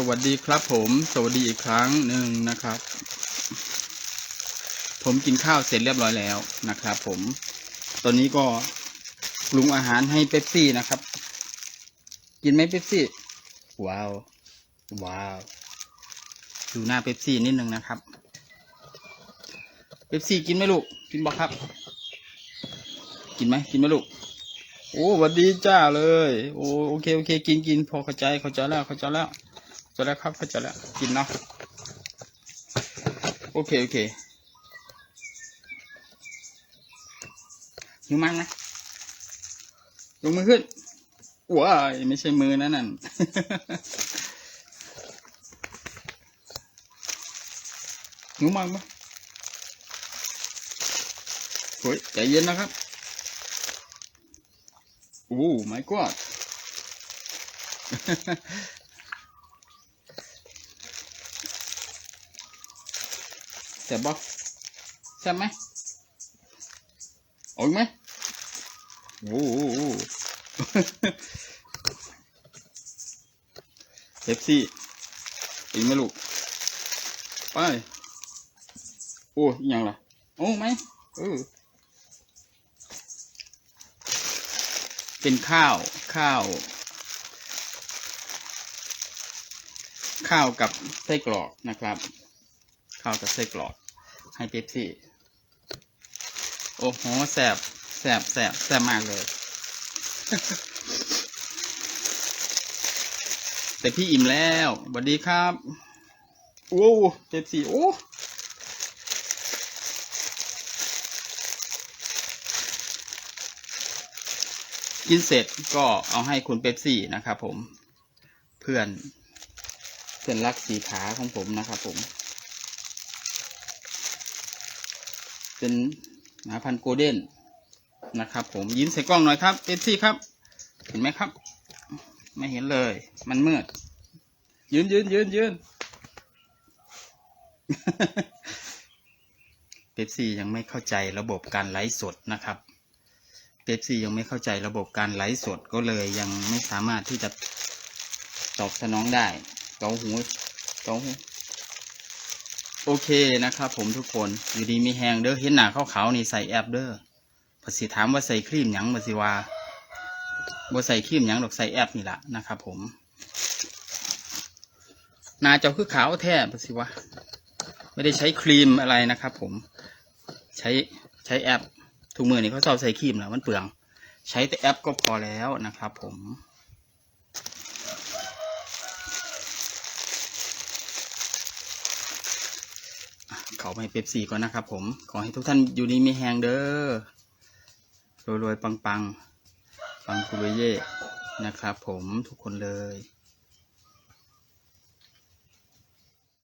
สวัสดีครับผม สวัสดีอีกครั้งหนึ่งนะครับ ผมกินข้าวเสร็จเรียบร้อยแล้วนะครับผม ตอนนี้ก็ปรุงอาหารให้เป๊ปซี่นะครับ กินไหมเป๊ปซี่ ว้าว ว้าว ดูหน้าเป๊ปซี่นิดนึงนะครับ เป๊ปซี่กินไหมลูก กินบ่ครับ กินไหมกินไหมลูกโอ้หวัสดีจ้าเลย โอโอเค โอเค กินกินพอเข้าใจ เข้าใจแล้ว เข้าใจแล้ว เข้าใจแล้วครับเข้าใจแล้วกินเนาะโอเค โอเคหิวมั้งนะยกมือขึ้นว้ายไม่ใช่มือนั่นนั่นหิวมั้งปะโอ้ยใจเย็นนะครับโอ้ my god แซ่บบ่แซ่ไหมเอาอีกไหมโอ้โหเอฟซี่อีกไหมลูก ไป โอ้ยยังล่ะ โอ้ไหมเออเป็นข้าว ข้าว ข้าวกับไส้กรอกนะครับ ข้าวกับไส้กรอกให้เป๊ปซี่ โอ้โหแสบแสบแสบแสบมากเลย แต่พี่อิ่มแล้วสวัสดีครับโอ้เป๊ปซี่โอ้กินเสร็จก็เอาให้คุณเป๊ปซี่นะครับผมเพื่อนเพื่อนรักสีขาของผมนะครับผม เป็นหมาพันโกลเด้นนะครับ ผมยิ้มใส่กล้องหน่อยครับเป๊ปซี่ครับ เห็นไหมครับ ไม่เห็นเลย มันมืดยืนยืนยืนยืนเปปซี่ยังไม่เข้าใจระบบการไลฟ์สดนะครับเปปซี่ยังไม่เข้าใจระบบการไลฟ์สดก็เลยยังไม่สามารถที่จะตอบสนองได้เกาหูเกาหู โอเคนะครับผมทุกคนอยู่ดีมีแหงเด้อเห็นหน้าขาวๆนี่ใส่แอปเด้อภาษีถามว่าใส่ครีมหยังภาษีว่าบ่ใส่ครีมหยังดอกใส่แอปนี่แหละนะครับผมหน้าเจ้าคือขาวแท้ภาษีว่าไม่ได้ใช้ครีมอะไรนะครับ ผม ใช้ใช้แอปทุกมือนี่เขาชอบใส่ครีมแล้วมันเปลือง ใช้แต่แอปก็พอแล้วนะครับ ผม เขาไปเป๊ปซี่ก่อนนะครับผม ขอให้ทุกท่านอยู่ดีมีแหงเด้อรวยๆปังๆปังกุรเย่นะครับผมทุกคนเลย